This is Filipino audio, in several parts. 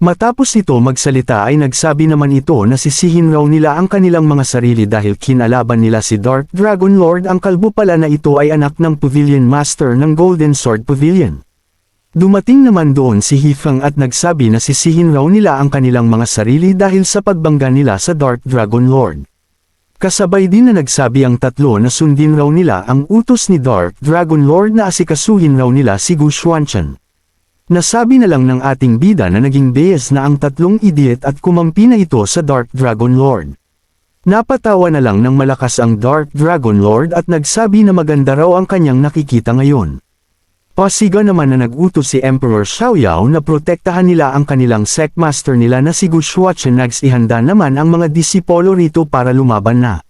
Matapos ito magsalita ay nagsabi naman ito na sisihin raw nila ang kanilang mga sarili dahil kinalaban nila si Dark Dragon Lord ang kalbo pala na ito ay anak ng Pavilion Master ng Golden Sword Pavilion. Dumating naman doon si Hifang at nagsabi na sisihin raw nila ang kanilang mga sarili dahil sa pagbangga nila sa Dark Dragon Lord. Kasabay din na nagsabi ang tatlo na sundin raw nila ang utos ni Dark Dragon Lord na asikasuhin raw nila si Gu Xuanchen. Nasabi na lang ng ating bida na naging beyes na ang tatlong idiot at kumampi na ito sa Dark Dragon Lord. Napatawa na lang ng malakas ang Dark Dragon Lord at nagsabi na maganda raw ang kanyang nakikita ngayon. Pasiga naman na nag-utos si Emperor Xiaoyao na protektahan nila ang kanilang sectmaster nila na si Gu Xuachen nagsihanda naman ang mga disipolo rito para lumaban na.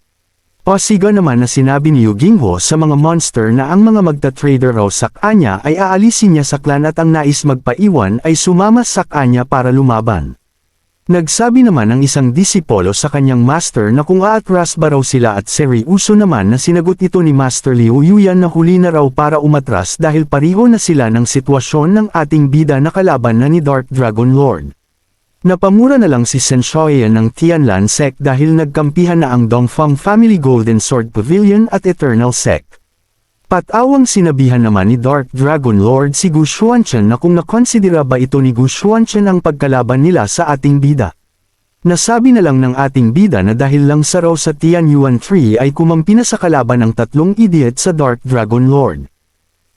Pasiga naman na sinabi ni Yu Jingho sa mga monster na ang mga magta-trader raw sa kanya ay aalisin niya sa clan at ang nais magpaiwan ay sumama sa kanya para lumaban. Nagsabi naman ang isang disipolo sa kanyang master na kung aatras ba raw sila at seryoso naman na sinagot ito ni Master Liu Yuyan na huli na raw para umatras dahil pariho na sila ng sitwasyon ng ating bida na kalaban na ni Dark Dragon Lord. Napamura na lang si Shen Shoyan ng Tianlan Sect dahil nagkampihan na ang Dongfang Family Golden Sword Pavilion at Eternal Sect. Patawang sinabihan naman ni Dark Dragon Lord si Gu Xuanchen na kung nakonsidera ba ito ni Gu Xuanchen ang pagkalaban nila sa ating bida. Nasabi na lang ng ating bida na dahil lang sa raw sa Tian Yuan Tree ay kumampi na sa kalaban ng tatlong idiot sa Dark Dragon Lord.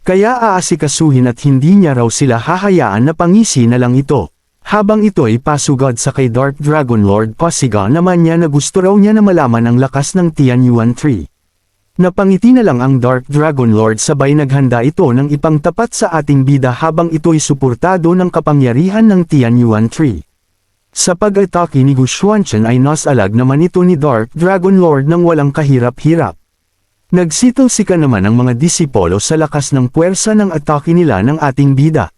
Kaya aasikasuhin at hindi niya raw sila hahayaan na pangisi na lang ito. Habang ito ay pasugod sa kay Dark Dragon Lord Pasiga naman niya na gusto raw niya na malaman ang lakas ng Tian Yuan Tree. Napangiti na lang ang Dark Dragon Lord sabay naghanda ito ng ipangtapat sa ating bida habang ito'y suportado ng kapangyarihan ng Tian Yuan Tree. Sa pag-atake ni Gu Xuanchen ay nasalag naman ito ni Dark Dragon Lord ng walang kahirap-hirap. Nagsitaw-sika naman ang mga disipolo sa lakas ng puwersa ng atake nila ng ating bida.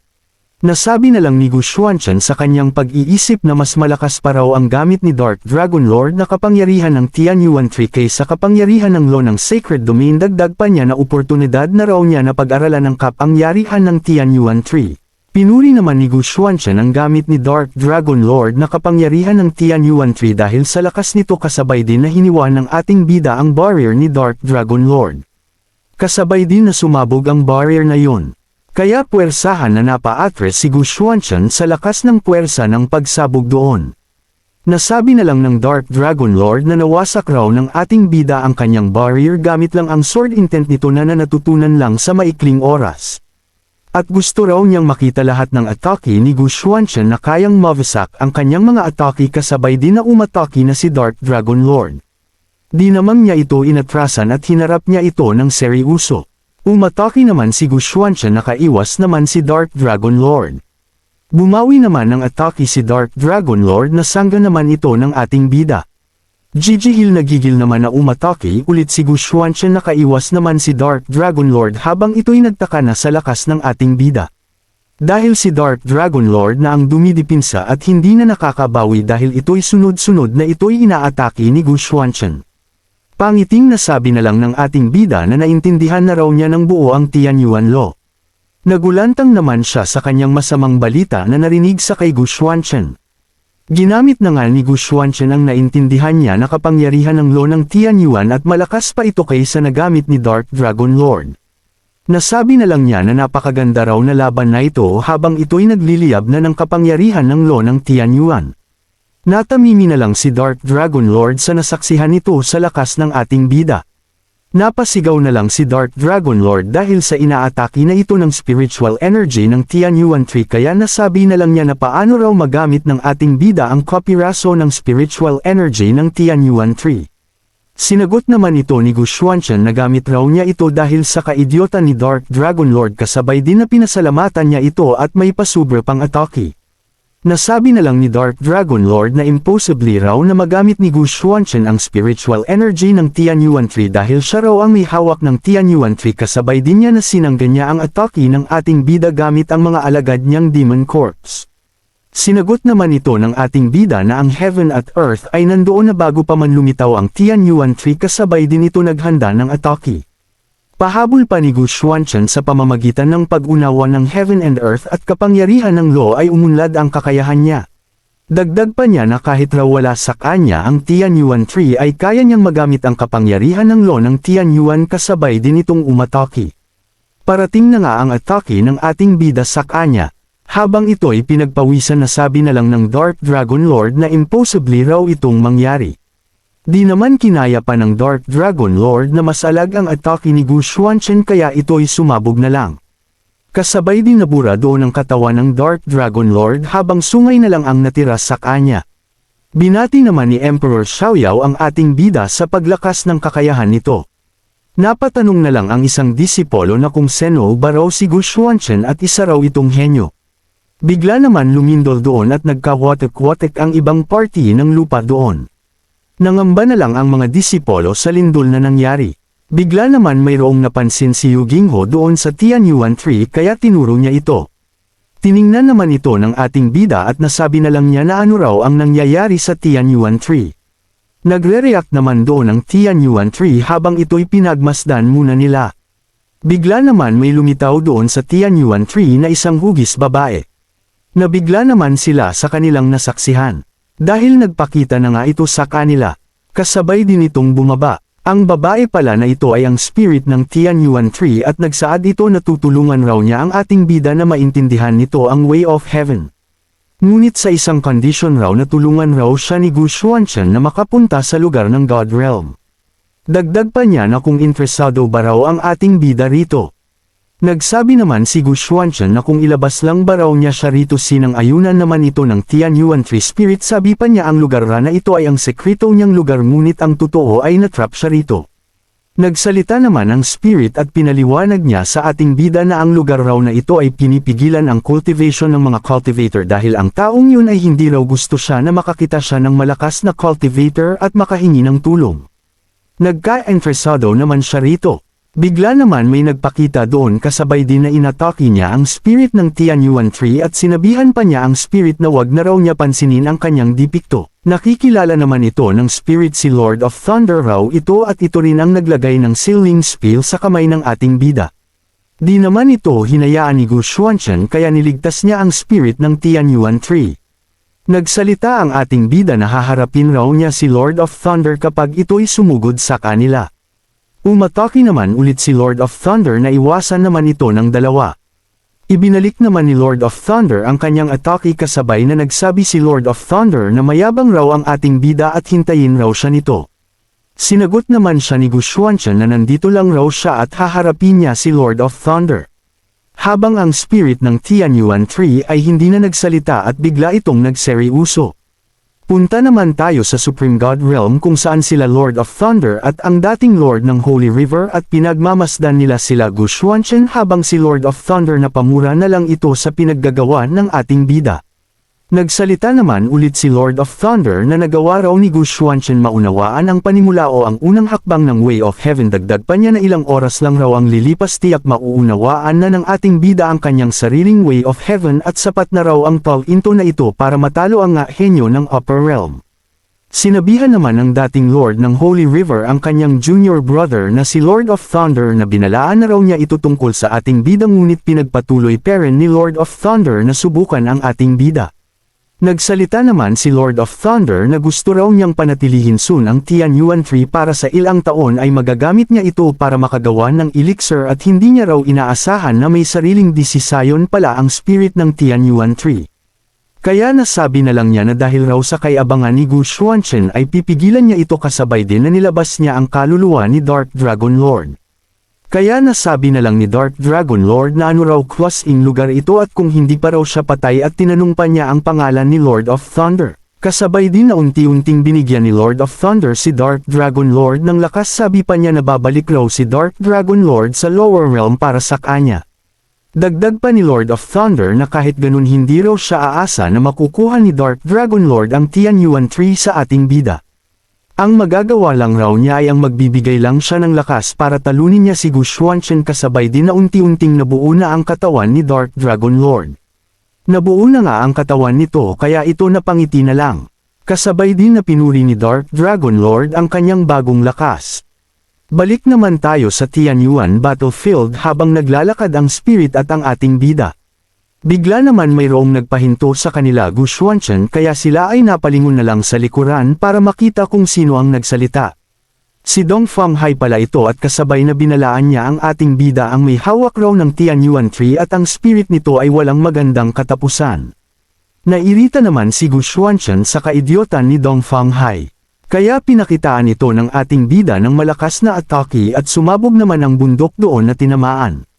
Nasabi na lang ni Gu Xuanchen sa kanyang pag-iisip na mas malakas pa raw ang gamit ni Dark Dragon Lord na kapangyarihan ng Tian Yuan Tree kaysa kapangyarihan ng Lo ng Sacred Domain dagdag pa niya na oportunidad na raw niya na pag-aralan ng kapangyarihan ng Tian Yuan Tree. Pinuri naman ni Gu Xuanchen ang gamit ni Dark Dragon Lord na kapangyarihan ng Tian Yuan Tree dahil sa lakas nito kasabay din na hiniwa ng ating bida ang barrier ni Dark Dragon Lord. Kasabay din na sumabog ang barrier na yun. Kaya puwersahan na napaatres si Gu Xuanchen sa lakas ng puwersa ng pagsabog doon. Nasabi na lang ng Dark Dragon Lord na nawasak raw ng ating bida ang kanyang barrier gamit lang ang sword intent nito na natutunan lang sa maikling oras. At gusto raw niyang makita lahat ng atake ni Gu Xuanchen na kayang mawasak ang kanyang mga atake kasabay din na umatake na si Dark Dragon Lord. Di naman niya ito inatrasan at hinarap niya ito ng seryoso. Umatake naman si Gu Xuanchen nakaiwas naman si Dark Dragon Lord. Bumawi naman ng atake si Dark Dragon Lord na sangga naman ito ng ating bida. Gigi Hill nagigil naman na umatake ulit si Gu Xuanchen nakaiwas naman si Dark Dragon Lord habang ito'y nagtaka na sa lakas ng ating bida. Dahil si Dark Dragon Lord na ang dumidipinsa at hindi na nakakabawi dahil ito'y sunod-sunod na ito'y inaatake ni Gu Xuanchen. Pangiting nasabi na lang ng ating bida na naintindihan na raw niya ng buo ang Tian Yuan Lo. Nagulantang naman siya sa kanyang masamang balita na narinig sa kay Gu Xuanchen. Ginamit na nga ni Gu Xuanchen ang naintindihan niya na kapangyarihan ng Lo ng Tian Yuan at malakas pa ito kaysa nagamit ni Dark Dragon Lord. Nasabi na lang niya na napakaganda raw na laban na ito habang ito'y nagliliyab na ng kapangyarihan ng Lo ng Tian Yuan. Natamimi na lang si Dark Dragon Lord sa nasaksihan nito sa lakas ng ating bida. Napasigaw na lang si Dark Dragon Lord dahil sa inaatake na ito ng spiritual energy ng Tian Yuan Tree kaya nasabi na lang niya na paano raw magamit ng ating bida ang kopiraso ng spiritual energy ng Tian Yuan Tree. Sinagot naman ito ni Gu Xuanchen na gamit raw niya ito dahil sa kaidyota ni Dark Dragon Lord kasabay din na pinasalamatan niya ito at may pasubra pang atake. Nasabi na lang ni Dark Dragon Lord na impossibly raw na magamit ni Gu Xuanchen ang spiritual energy ng Tian Yuan Tree dahil siya raw ang may hawak ng Tian Yuan Tree kasabay din niya na sinangga niya ang atake ng ating bida gamit ang mga alagad niyang Demon Corpse. Sinagot naman ito ng ating bida na ang Heaven at Earth ay nandoon na bago pa man lumitaw ang Tian Yuan Tree kasabay din ito naghanda ng atake. Pahabol pa ni Gu Xuanchen sa pamamagitan ng pag-unawa ng Heaven and Earth at kapangyarihan ng Lo ay umunlad ang kakayahan niya. Dagdag pa niya na kahit raw wala sa kanya ang Tianyuan tree ay kaya niyang magamit ang kapangyarihan ng law ng Tianyuan kasabay din itong umatake. Parating na nga ang atake ng ating bida sa kanya. Habang ito'y pinagpawisan na sabi na lang ng Dark Dragon Lord na impossibly raw itong mangyari. Di naman kinaya pa ng Dark Dragon Lord na masalag ang atake ni Gu Xuanchen kaya ito'y sumabog na lang. Kasabay din nabura doon ang katawan ng Dark Dragon Lord habang sungay na lang ang natira sa kanya. Binati naman ni Emperor Xiaoyao ang ating bida sa paglakas ng kakayahan nito. Napatanong na lang ang isang disipolo na kung seno ba raw si Gu Xuanchen at isa raw itong henyo. Bigla naman lumindol doon at nagkawatek-watek ang ibang party ng lupa doon. Nangamba na lang ang mga disipolo sa lindol na nangyari. Bigla naman mayroong napansin si Yu Gingho doon sa Tianyuan tree kaya tinuro niya ito. Tiningnan naman ito ng ating bida at nasabi na lang niya na ano raw ang nangyayari sa Tianyuan tree. Nagre-react naman doon ang Tianyuan tree habang ito'y pinagmasdan muna nila. Bigla naman may lumitaw doon sa Tianyuan tree na isang hugis babae. Nabigla naman sila sa kanilang nasaksihan. Dahil nagpakita na nga ito sa kanila, kasabay din itong bumaba. Ang babae pala na ito ay ang spirit ng Tianyuan tree at nagsaad ito na tutulungan raw niya ang ating bida na maintindihan nito ang way of heaven. Ngunit sa isang condition raw na tulungan raw siya ni Gu Xuanchen na makapunta sa lugar ng God Realm. Dagdag pa niya na kung interesado ba raw ang ating bida rito. Nagsabi naman si Gu Xuanchen na kung ilabas lang ba raw niya siya rito sinang ayunan naman ito ng Tianyuan Tree Spirit sabi pa niya ang lugar na ito ay ang sekreto niyang lugar ngunit ang totoo ay natrap siya rito. Nagsalita naman ang spirit at pinaliwanag niya sa ating bida na ang lugar raw na ito ay pinipigilan ang cultivation ng mga cultivator dahil ang taong yun ay hindi raw gusto siya na makakita siya ng malakas na cultivator at makahingi ng tulong. Nagka-interesado naman siya rito. Bigla naman may nagpakita doon kasabay din na inatake niya ang spirit ng Tianyuan tree at sinabihan pa niya ang spirit na wag na raw niya pansinin ang kanyang dipikto. Nakikilala naman ito ng spirit si Lord of Thunder raw ito at ito rin ang naglagay ng sealing spell sa kamay ng ating bida. Di naman ito hinayaan ni Gu Xuanchen kaya niligtas niya ang spirit ng Tianyuan tree. Nagsalita ang ating bida na haharapin raw niya si Lord of Thunder kapag ito'y sumugod sa kanila. Umatake naman ulit si Lord of Thunder na iwasan naman ito ng dalawa. Ibinalik naman ni Lord of Thunder ang kanyang atake kasabay na nagsabi si Lord of Thunder na mayabang raw ang ating bida at hintayin raw siya nito. Sinagot naman siya ni Gu Xuanchen na nandito lang raw siya at haharapin niya si Lord of Thunder. Habang ang spirit ng Tianyuan tree ay hindi na nagsalita at bigla itong nagseriuso. Punta naman tayo sa Supreme God Realm kung saan sila Lord of Thunder at ang dating Lord ng Holy River at pinagmamasdan nila sila Gu Xuanchen habang si Lord of Thunder na pamura na lang ito sa pinaggagawa ng ating bida. Nagsalita naman ulit si Lord of Thunder na nagawa raw ni Gu Xuanchen maunawaan ang panimula o ang unang hakbang ng Way of Heaven dagdag pa niya na ilang oras lang raw ang lilipas tiyak mauunawaan na ng ating bida ang kanyang sariling Way of Heaven at sapat na raw ang tall into na ito para matalo ang henyo ng Upper Realm. Sinabihan naman ng dating Lord ng Holy River ang kanyang junior brother na si Lord of Thunder na binalaan na raw niya ito tungkol sa ating bida ngunit pinagpatuloy peren ni Lord of Thunder na subukan ang ating bida. Nagsalita naman si Lord of Thunder na gusto raw niyang panatilihin soon ang Tianyuan tree para sa ilang taon ay magagamit niya ito para makagawa ng elixir at hindi niya raw inaasahan na may sariling disisayon pala ang spirit ng Tianyuan tree. Kaya nasabi na lang niya na dahil raw sa kayabangan ni Gu Xuanchen ay pipigilan niya ito kasabay din na nilabas niya ang kaluluwa ni Dark Dragon Lord. Kaya nasabi na lang ni Dark Dragon Lord na ano raw klaseng lugar ito at kung hindi pa raw siya patay at tinanong pa niya ang pangalan ni Lord of Thunder. Kasabay din na unti-unting binigyan ni Lord of Thunder si Dark Dragon Lord ng lakas sabi pa niya na babalik raw si Dark Dragon Lord sa lower realm para sa kanya. Dagdag pa ni Lord of Thunder na kahit ganun hindi raw siya aasa na makukuha ni Dark Dragon Lord ang Tianyuan tree sa ating bida. Ang magagawa lang raw niya ay ang magbibigay lang siya ng lakas para talunin niya si Gu Xuanchen kasabay din na unti-unting nabuo na ang katawan ni Dark Dragon Lord. Nabuo na nga ang katawan nito kaya ito napangiti na lang. Kasabay din na pinuri ni Dark Dragon Lord ang kanyang bagong lakas. Balik naman tayo sa Tianyuan battlefield habang naglalakad ang spirit at ang ating bida. Bigla naman mayroong nagpahinto sa kanila Gu Xuanchen kaya sila ay napalingon na lang sa likuran para makita kung sino ang nagsalita. Si Dong Fang Hai pala ito at kasabay na binalaan niya ang ating bida ang may hawak raw ng Tian Yuan Tree at ang spirit nito ay walang magandang katapusan. Nairita naman si Gu Xuanchen sa kaidyotan ni Dong Fang Hai. Kaya pinakitaan ito ng ating bida ng malakas na atake at sumabog naman ang bundok doon na tinamaan.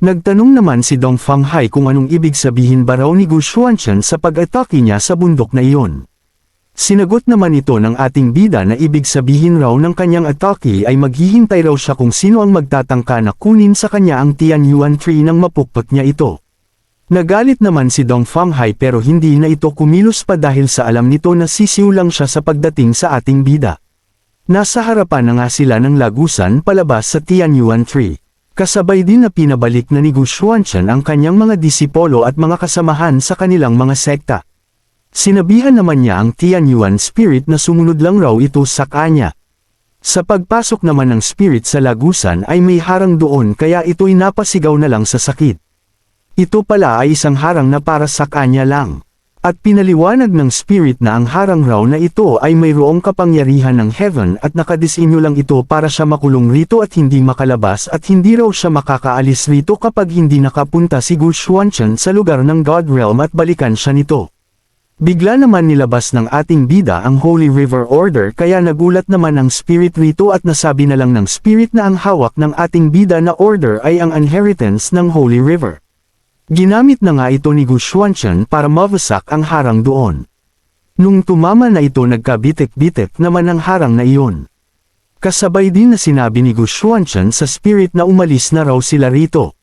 Nagtanong naman si Dong Fang Hai kung anong ibig sabihin ba raw ni Gu Xuanchen sa pag-atake niya sa bundok na iyon. Sinagot naman ito ng ating bida na ibig sabihin raw ng kanyang atake ay maghihintay raw siya kung sino ang magtatangka na kunin sa kanya ang Tian Yuan Tree nang mapukpot niya ito. Nagalit naman si Dong Fang Hai pero hindi na ito kumilos pa dahil sa alam nito na sisiw lang siya sa pagdating sa ating bida. Nasa harapan na nga sila ng lagusan palabas sa Tian Yuan Tree. Kasabay din na pinabalik na ni Gu Xuanchen ang kanyang mga disipolo at mga kasamahan sa kanilang mga sekta. Sinabihan naman niya ang Tian Yuan spirit na sumunod lang raw ito sa kanya. Sa pagpasok naman ng spirit sa lagusan ay may harang doon kaya ito'y napasigaw na lang sa sakit. Ito pala ay isang harang na para sa kanya lang. At pinaliwanag ng spirit na ang harang raw na ito ay mayroong kapangyarihan ng heaven at nakadisenyo lang ito para siya makulong rito at hindi makalabas at hindi raw siya makakaalis rito kapag hindi nakapunta si Gu Xuanchen sa lugar ng God Realm at balikan siya nito. Bigla naman nilabas ng ating bida ang Holy River Order kaya nagulat naman ang spirit rito at nasabi na lang ng spirit na ang hawak ng ating bida na order ay ang inheritance ng Holy River. Ginamit na nga ito ni Gu Xuanchen para mawasak ang harang doon. Nung tumama na ito nagkabitik-bitik naman ang harang na iyon. Kasabay din na sinabi ni Gu Xuanchen sa spirit na umalis na raw sila rito.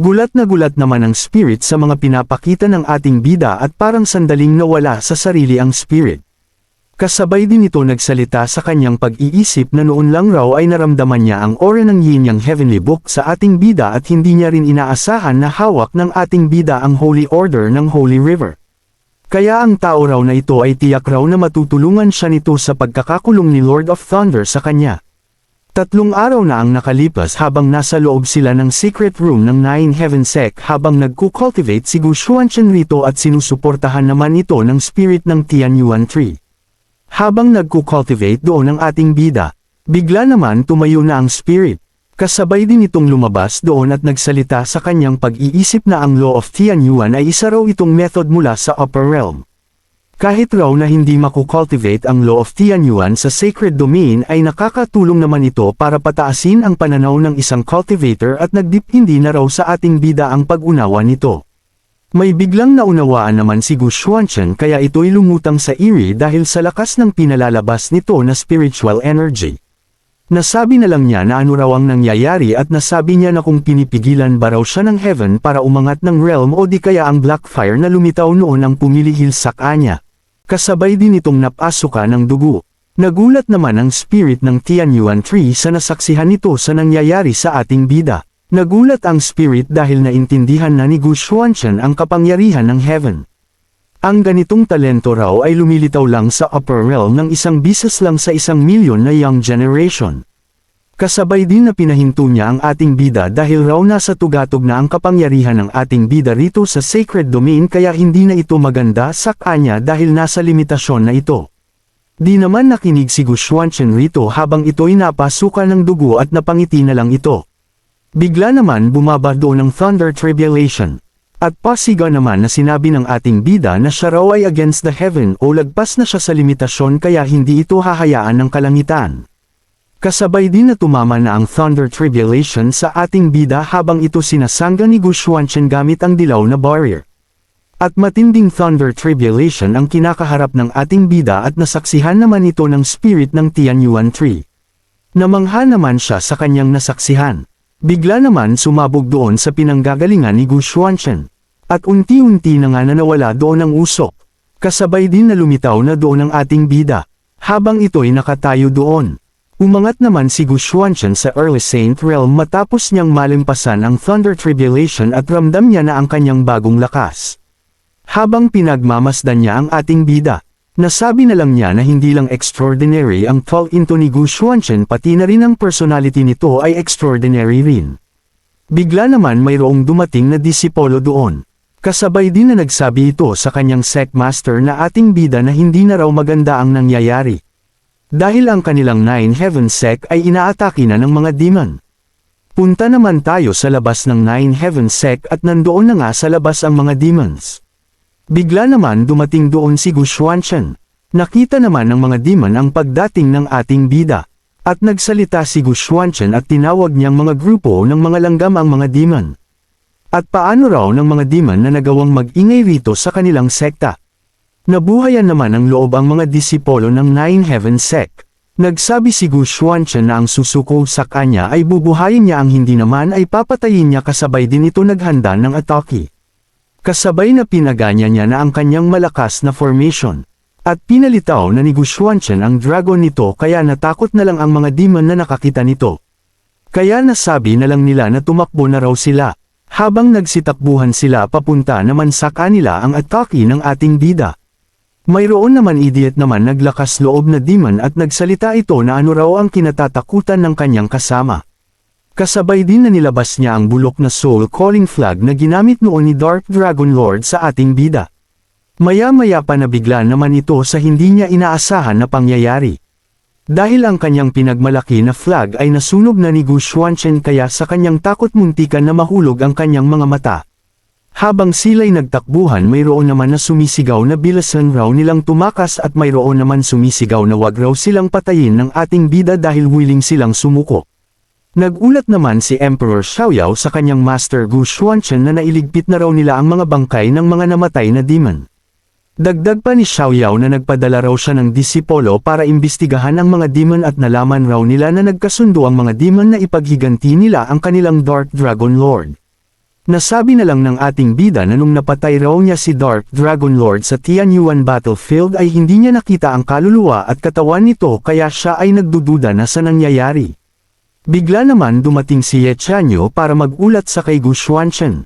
Gulat na gulat naman ang spirit sa mga pinapakita ng ating bida at parang sandaling nawala sa sarili ang spirit. Kasabay din ito nagsalita sa kanyang pag-iisip na noon lang raw ay naramdaman niya ang aura ng yin yang heavenly book sa ating bida at hindi niya rin inaasahan na hawak ng ating bida ang holy order ng Holy River. Kaya ang tao raw na ito ay tiyak raw na matutulungan siya nito sa pagkakakulong ni Lord of Thunder sa kanya. Tatlong araw na ang nakalipas habang nasa loob sila ng secret room ng Nine Heaven Sect habang nagkukultivate si Gu Xuanchen rito at sinusuportahan naman ito ng spirit ng Tian Yuan Tree. Habang nagkukultivate doon ang ating bida, bigla naman tumayo na ang spirit. Kasabay din itong lumabas doon at nagsalita sa kanyang pag-iisip na ang Law of Tian Yuan ay isa raw itong method mula sa upper realm. Kahit raw na hindi makukultivate ang Law of Tian Yuan sa sacred domain ay nakakatulong naman ito para pataasin ang pananaw ng isang cultivator at nagdip hindi na raw sa ating bida ang pag-unawa nito. May biglang naunawaan naman si Gu Xuanchen kaya ito'y lumutang sa iri dahil sa lakas ng pinalalabas nito na spiritual energy. Nasabi na lang niya na ano raw ang nangyayari at nasabi niya na kung pinipigilan ba raw siya ng heaven para umangat ng realm o di kaya ang black fire na lumitaw noon ang pumilihil sa kanya. Kasabay din itong napasuka ng dugo. Nagulat naman ang spirit ng Tian Yuan Tree sa nasaksihan nito sa nangyayari sa ating bida. Nagulat ang spirit dahil naintindihan na ni Gu Xuanchen ang kapangyarihan ng heaven. Ang ganitong talento raw ay lumilitaw lang sa upper realm ng isang bises lang sa isang milyon na young generation. Kasabay din na pinahinto niya ang ating bida dahil raw nasa tugatog na ang kapangyarihan ng ating bida rito sa sacred domain kaya hindi na ito maganda sa kanya dahil nasa limitasyon na ito. Di naman nakinig si Gu Xuanchen rito habang ito'y napasukan ng dugo at napangiti na lang ito. Bigla naman bumaba doon ang Thunder Tribulation. At pasiga naman na sinabi ng ating bida na siya raw ay against the heaven o lagpas na siya sa limitasyon kaya hindi ito hahayaan ng kalangitan. Kasabay din na tumama na ang Thunder Tribulation sa ating bida habang ito sinasangga ni Gu Xuanchen gamit ang dilaw na barrier. At matinding Thunder Tribulation ang kinakaharap ng ating bida at nasaksihan naman ito ng spirit ng Tian Yuan Tree. Namangha naman siya sa kanyang nasaksihan. Bigla naman sumabog doon sa pinanggagalingan ni Gu Xuanchen. At unti-unti na nga na nawala doon ang usok. Kasabay din na lumitaw na doon ang ating bida. Habang ito'y nakatayo doon. Umangat naman si Gu Xuanchen sa Early Saint Realm matapos niyang malimpasan ang Thunder Tribulation at ramdam niya na ang kanyang bagong lakas. Habang pinagmamasdan niya ang ating bida, Nasabi na lang niya na hindi lang extraordinary ang tall into ni Gu Xuanchen pati na rin ang personality nito ay extraordinary rin. Bigla naman mayroong dumating na disipolo doon. Kasabay din na nagsabi ito sa kanyang Secmaster na ating bida na hindi na raw maganda ang nangyayari. Dahil ang kanilang Nine Heaven Sect ay inaatake na ng mga demon. Punta naman tayo sa labas ng Nine Heaven Sect at nandoon na nga sa labas ang mga demons. Bigla naman dumating doon si Gu Xuanchen. Nakita naman ng mga demon ang pagdating ng ating bida. At nagsalita si Gu Xuanchen at tinawag niyang mga grupo ng mga langgam ang mga demon. At paano raw ng mga demon na nagawang mag-ingay rito sa kanilang sekta? Nabuhayan naman ng loob ang mga disipolo ng Nine Heaven Sect. Nagsabi si Gu Xuanchen na ang susuko sa kanya ay bubuhayin niya ang hindi naman ay papatayin niya kasabay din ito naghanda ng atake. Kasabay na pinaganya niya na ang kanyang malakas na formation. At pinalitaw na ni Gu Xuanchen ang dragon nito kaya natakot na lang ang mga demon na nakakita nito. Kaya nasabi na lang nila na tumakbo na raw sila. Habang nagsitakbuhan sila papunta naman sa kanila ang atake ng ating bida. Mayroon naman idiot naman naglakas loob na demon at nagsalita ito na ano raw ang kinatatakutan ng kanyang kasama. Kasabay din na nilabas niya ang bulok na soul calling flag na ginamit noon ni Dark Dragon Lord sa ating bida. Maya-maya pa nabigla naman ito sa hindi niya inaasahan na pangyayari. Dahil ang kanyang pinagmalaki na flag ay nasunog na ni Gu Xuanchen kaya sa kanyang takot muntikan na mahulog ang kanyang mga mata. Habang sila'y nagtakbuhan mayroon naman na sumisigaw na bilasan raw nilang tumakas at mayroon naman sumisigaw na wag raw silang patayin ng ating bida dahil willing silang sumuko. Nagulat naman si Emperor Xiaoyao sa kanyang master Gu Xuanchen na nailigpit na raw nila ang mga bangkay ng mga namatay na demon. Dagdag pa ni Xiaoyao na nagpadala raw siya ng disipolo para imbestigahan ang mga demon at nalaman raw nila na nagkasundo ang mga demon na ipaghiganti nila ang kanilang Dark Dragon Lord. Nasabi na lang ng ating bida na nung napatay raw niya si Dark Dragon Lord sa Tianyuan battlefield ay hindi niya nakita ang kaluluwa at katawan nito kaya siya ay nagdududa na sa nangyayari. Bigla naman dumating si Ye Chanyo para magulat sa kay Gu Xuanchen.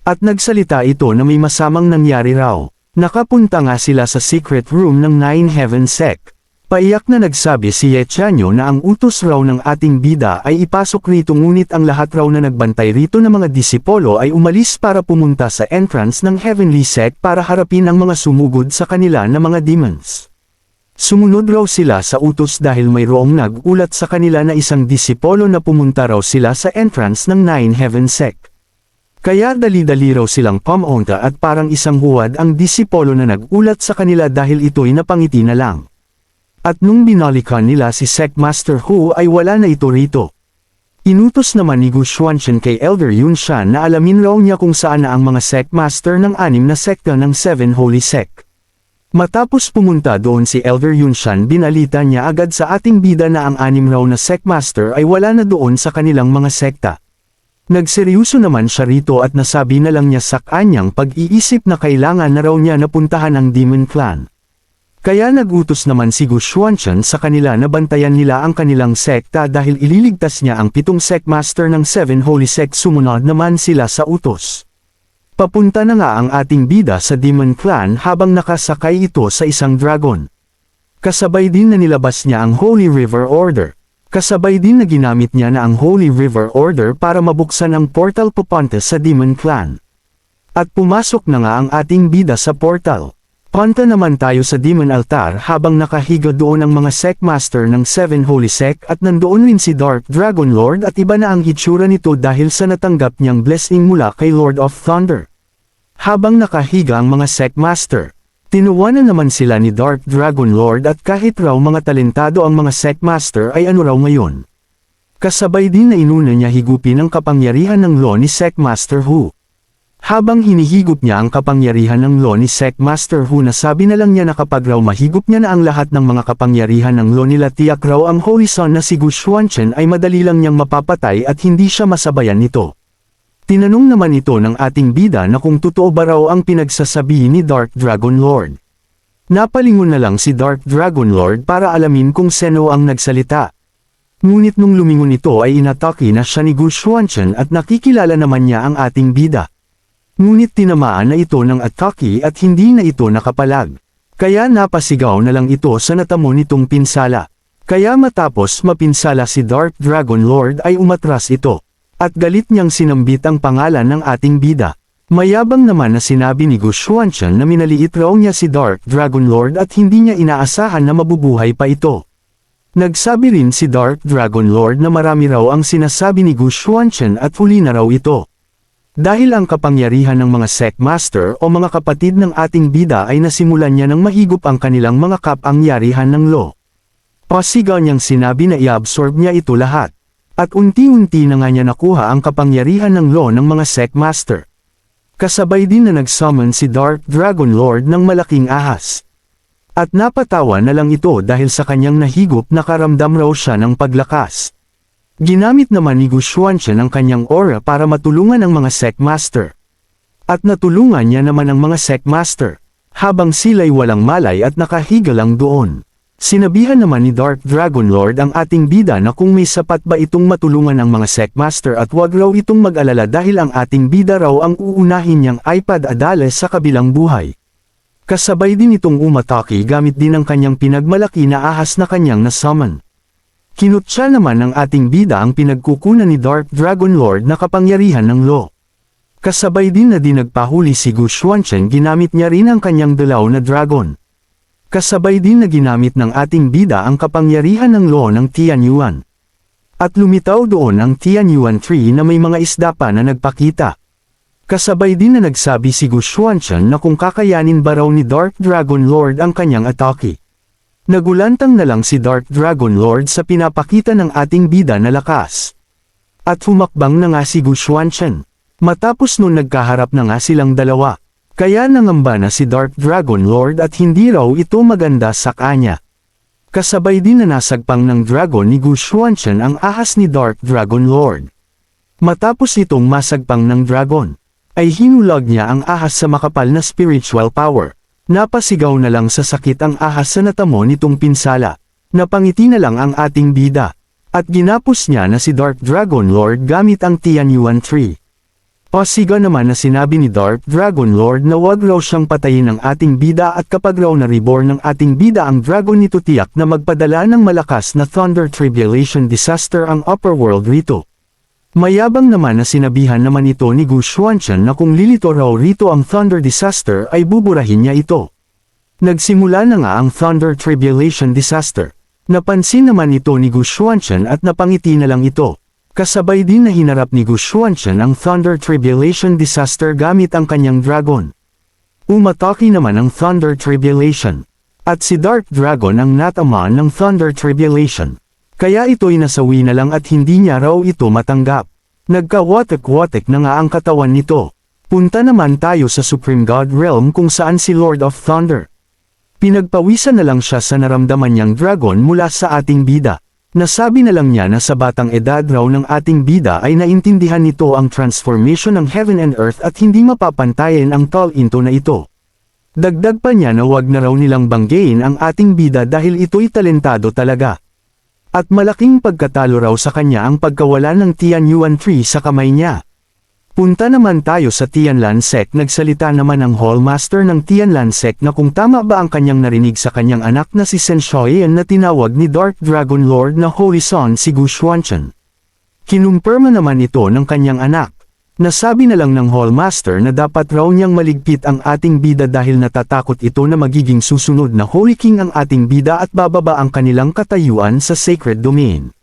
At nagsalita ito na may masamang nangyari raw. Nakapunta nga sila sa secret room ng Nine Heaven Sect. Paiyak na nagsabi si Ye Chanyo na ang utos raw ng ating bida ay ipasok rito ngunit ang lahat raw na nagbantay rito ng mga disipolo ay umalis para pumunta sa entrance ng Heavenly Sect para harapin ang mga sumugod sa kanila na mga demons. Sumunod raw sila sa utos dahil mayroong nag-ulat sa kanila na isang disipolo na pumunta raw sila sa entrance ng Nine Heaven Sect. Kaya dali-dali raw silang pumunta at parang isang huwad ang disipolo na nagulat sa kanila dahil ito'y napangiti na lang. At nung binalikan nila si Secmaster Hu ay wala na ito rito. Inutos naman ni Gu Xuanchen kay Elder Yun Shan na alamin raw niya kung saan na ang mga Secmaster ng anim na sekta ng Seven Holy Sect. Matapos pumunta doon si Elder Yun Shan binalita niya agad sa ating bida na ang anim raw na Secmaster ay wala na doon sa kanilang mga sekta. Nagseryoso naman siya rito at nasabi na lang niya sa kanyang pag-iisip na kailangan na raw niya napuntahan ang Demon Clan. Kaya nagutos naman si Gu Xuanchen sa kanila na bantayan nila ang kanilang sekta dahil ililigtas niya ang pitong Secmaster ng Seven Holy Sect sumunod naman sila sa utos. Papunta na nga ang ating bida sa Demon Clan habang nakasakay ito sa isang dragon. Kasabay din na nilabas niya ang Holy River Order. Kasabay din na ginamit niya na ang Holy River Order para mabuksan ang portal papunta sa Demon Clan. At pumasok na nga ang ating bida sa portal. Punta naman tayo sa Demon Altar habang nakahiga doon ang mga Secmaster ng Seven Holy Sect at nandoon rin si Dark Dragon Lord at iba na ang hitsura nito dahil sa natanggap niyang blessing mula kay Lord of Thunder. Habang nakahiga ang mga Secmaster, Tinuwanan naman sila ni Dark Dragon Lord at kahit raw mga talentado ang mga Secmaster ay ano raw ngayon. Kasabay din na inuna niya higupin ang kapangyarihan ng law ni Secmaster Hu. Habang hinihigop niya ang kapangyarihan ng law ni Secmaster Hu nasabi na lang niya na kapag raw mahigop niya na ang lahat ng mga kapangyarihan ng law nila tiyak raw ang Holy Son na si Gu Xuanchen ay madali lang niyang mapapatay at hindi siya masabayan nito. Tinanong naman ito ng ating bida na kung totoo ba raw ang pinagsasabi ni Dark Dragon Lord. Napalingon na lang si Dark Dragon Lord para alamin kung seno ang nagsalita. Ngunit nung lumingon ito ay inatake na siya ni Gu Xuanchen at nakikilala naman niya ang ating bida. Ngunit tinamaan na ito ng atake at hindi na ito nakapalag. Kaya napasigaw na lang ito sa natamo nitong pinsala. Kaya matapos mapinsala si Dark Dragon Lord ay umatras ito. At galit niyang sinambit ang pangalan ng ating bida. Mayabang naman na sinabi ni Gu Xuanchen na minaliit raw niya si Dark Dragon Lord at hindi niya inaasahan na mabubuhay pa ito. Nagsabi rin si Dark Dragon Lord na marami raw ang sinasabi ni Gu Xuanchen at huli na raw ito. Dahil ang kapangyarihan ng mga Sect Master o mga kapatid ng ating bida ay nasimulan niya ng mahigop ang kanilang mga kapangyarihan ng Lo. Pasigaw niyang sinabi na i-absorb niya ito lahat. At unti-unti na nga niya nakuha ang kapangyarihan ng Lo ng mga Sect Master. Kasabay din na nag-summon si Dark Dragon Lord ng malaking ahas. At napatawa na lang ito dahil sa kanyang nahigop nakaramdam raw siya ng paglakas. Ginamit naman ni Gu Xuanchen ang kanyang aura para matulungan ang mga Sect Master. At natulungan niya naman ang mga Sect Master, habang sila'y walang malay at nakahiga lang doon. Sinabihan naman ni Dark Dragon Lord ang ating bida na kung may sapat ba itong matulungan ang mga Sect Master at wag raw itong mag-alala dahil ang ating bida raw ang uunahin niyang iPad Adales sa kabilang buhay. Kasabay din itong umatake gamit din ang kanyang pinagmalaki na ahas na kanyang na-summon. Kinutsa naman ng ating bida ang pinagkukunan ni Dark Dragon Lord na kapangyarihan ng Lo. Kasabay din na di nagpahuli si Gu Xuanchen ginamit niya rin ang kanyang dalaw na dragon. Kasabay din na ginamit ng ating bida ang kapangyarihan ng Lo ng Tianyuan. At lumitaw doon ang Tianyuan tree na may mga isda pa na nagpakita. Kasabay din na nagsabi si Gu Xuanchen na kung kakayanin ba raw ni Dark Dragon Lord ang kanyang atake. Nagulantang na lang si Dark Dragon Lord sa pinapakita ng ating bida na lakas. At humakbang na nga si Gu Xuanchen. Matapos nun nagkaharap na nga silang dalawa. Kaya nangamba na si Dark Dragon Lord at hindi raw ito maganda sa kanya. Kasabay din na nasagpang ng dragon ni Gu Xuanchen ang ahas ni Dark Dragon Lord. Matapos itong masagpang ng dragon, ay hinulag niya ang ahas sa makapal na spiritual power. Napasigaw na lang sa sakit ang ahas sa natamo nitong pinsala. Napangiti na lang ang ating bida. At ginapos niya na si Dark Dragon Lord gamit ang Tianyuan Tree. Pasiga naman na sinabi ni Dark Dragon Lord na wag raw siyang patayin ng ating bida at kapag raw na-reborn ng ating bida ang dragon nito tiyak na magpadala ng malakas na Thunder Tribulation Disaster ang upper world rito. Mayabang naman na sinabihan naman ito ni Gu Xuanchen na kung lilito raw rito ang Thunder Disaster ay buburahin niya ito. Nagsimula na nga ang Thunder Tribulation Disaster. Napansin naman ito ni Gu Xuanchen at napangiti na lang ito. Kasabay din na hinarap ni Gu Xuanchen ang Thunder Tribulation Disaster gamit ang kanyang dragon. Umatake naman ang Thunder Tribulation. At si Dark Dragon ang natamaan ng Thunder Tribulation. Kaya ito'y nasawi na lang at hindi niya raw ito matanggap. Nagka-watek-watek na nga ang katawan nito. Punta naman tayo sa Supreme God Realm kung saan si Lord of Thunder. Pinagpawisan na lang siya sa naramdaman niyang dragon mula sa ating bida. Nasabi na lang niya na sa batang edad raw ng ating bida ay naintindihan nito ang transformation ng heaven and earth at hindi mapapantayin ang tall into na ito. Dagdag pa niya na wag na raw nilang banggain ang ating bida dahil ito'y talentado talaga. At malaking pagkatalo raw sa kanya ang pagkawala ng Tianyuan tree sa kamay niya. Punta naman tayo sa Tianlan Sect nagsalita naman ang Hallmaster ng Tianlan Sect na kung tama ba ang kanyang narinig sa kanyang anak na si Sen Shoyan na tinawag ni Dark Dragon Lord na Holy Son si Gu Xuanchen. Kinumpirma naman ito ng kanyang anak. Nasabi na lang ng Hallmaster na dapat raw niyang maligpit ang ating bida dahil natatakot ito na magiging susunod na Holy King ang ating bida at bababa ang kanilang katayuan sa sacred domain.